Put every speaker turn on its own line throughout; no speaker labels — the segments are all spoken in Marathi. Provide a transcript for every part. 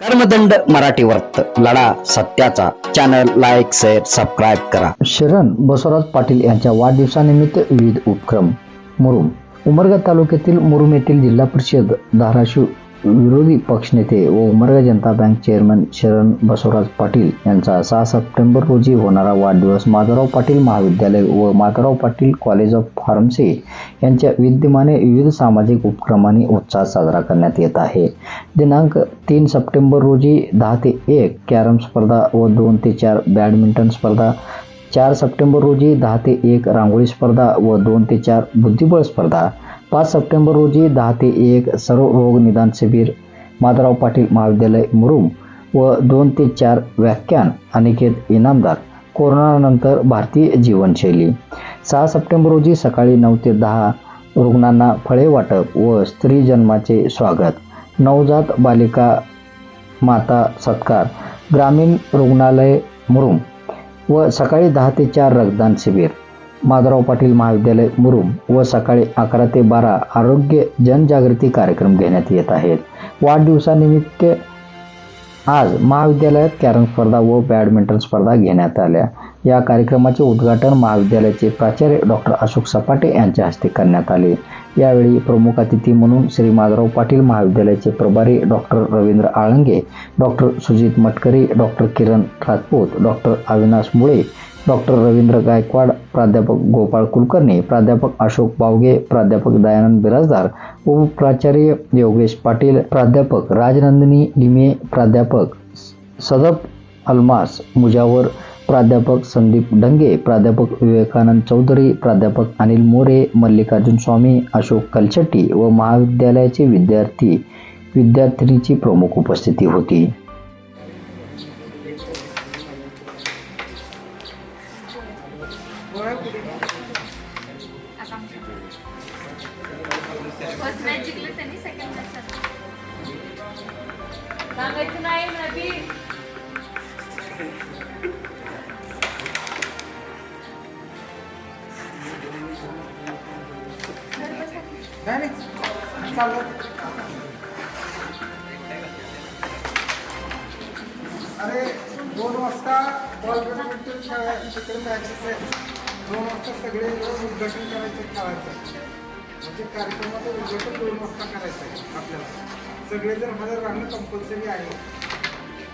कर्मदंड मराठी वर्त लढा सत्याचा. चॅनल लाईक शेअर सबस्क्राईब करा. शरण बसवराज पाटील यांच्या वाढदिवसानिमित्त विविध उपक्रम. मुरुम. उमरगा तालुक्यातील मुरुम येथील जिल्हा परिषद धाराशिव विरोधी पक्षनेते व उमरगा जनता बँक चेअरमन शरण बसवराज पाटील यांचा सहा सप्टेंबर रोजी होणारा वाढदिवस माधवराव पाटील महाविद्यालय व Madhavrao Patil college of pharmacy यांच्या विद्यमाने विविध सामाजिक उपक्रमांनी उत्साह साजरा करण्यात येत आहे. दिनांक तीन सप्टेंबर रोजी दहा ते एक कॅरम स्पर्धा व दोन ते चार बॅडमिंटन स्पर्धा चार सप्टेंबर रोजी दहा ते एक रांगोळी स्पर्धा व दोन ते चार बुद्धिबळ स्पर्धा पाच सप्टेंबर रोजी दहा ते एक सर्व रोग निदान शिबिर माधवराव पाटील महाविद्यालय मुरुम व दोन ते चार व्याख्यान अनिकेत इनामदार कोरोनानंतर भारतीय जीवनशैली. सहा सप्टेंबर रोजी सकाळी नऊ ते दहा रुग्णांना फळे वाटप व स्त्री जन्माचे स्वागत. नवजात बालिका माता सत्कार. ग्रामीण रुग्णालय मुरुम व सकाळी दहा ते चार रक्तदान शिबिर. माधवराव पाटील महाविद्यालय मुरुम व सकाळी अकरा ते बारा आरोग्य जनजागृती कार्यक्रम घेण्यात येत आहेत. वाढदिवसानिमित्त आज महाविद्यालयात कॅरम स्पर्धा व बॅडमिंटन स्पर्धा घेण्यात आल्या. या कार्यक्रमाचे उद्घाटन महाविद्यालयाचे प्राचार्य डॉक्टर अशोक सपाटे यांच्या हस्ते करण्यात आले. यावेळी प्रमुख अतिथी म्हणून श्री माधवराव पाटील महाविद्यालयाचे प्रभारी doctor Ravindra Alange doctor Sujit Matkari doctor Kiran Rajput doctor Avinash Mule doctor Ravindra Gaikwad प्राध्यापक गोपाळ कुलकर्णी प्राध्यापक अशोक बावगे प्राध्यापक दयानंद बिराजदार उपप्राचार्य योगेश पाटील प्राध्यापक राजनंदिनी लिमे प्राध्यापक सदप अल्मास मुजावर प्राध्यापक संदीप डंगे प्राध्यापक विवेकानंद चौधरी प्राध्यापक अनिल मोरे मल्लिकार्जुन स्वामी अशोक कलचट्टी व महाविद्यालयाचे विद्यार्थी विद्यार्थिनीची प्रमुख उपस्थिती होती.
फर्स्ट मॅच जिंकलं त्यांनी सेकंड मॅच सांगायचं नाही नबी
नाही अरे दोन वाजता बॉल बॅडमिंटन खेळा तिकडे मॅचेस आहेत दोन वाजता सगळे मिळून उद्घाटन करायचं खेळायचं म्हणजे कार्यक्रमाचं उद्घाटन दोन वाजता करायचं आहे आपल्याला. सगळेजण हजर राहणं कंपल्सरी आहे.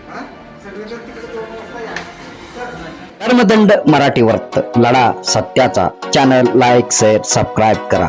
हां? सगळेजण तिकडे दोन वाजता या. तर
कर्मदंड मराठी वर्त. लढा सत्याचा. चॅनल लाईक शेअर सबस्क्राईब करा.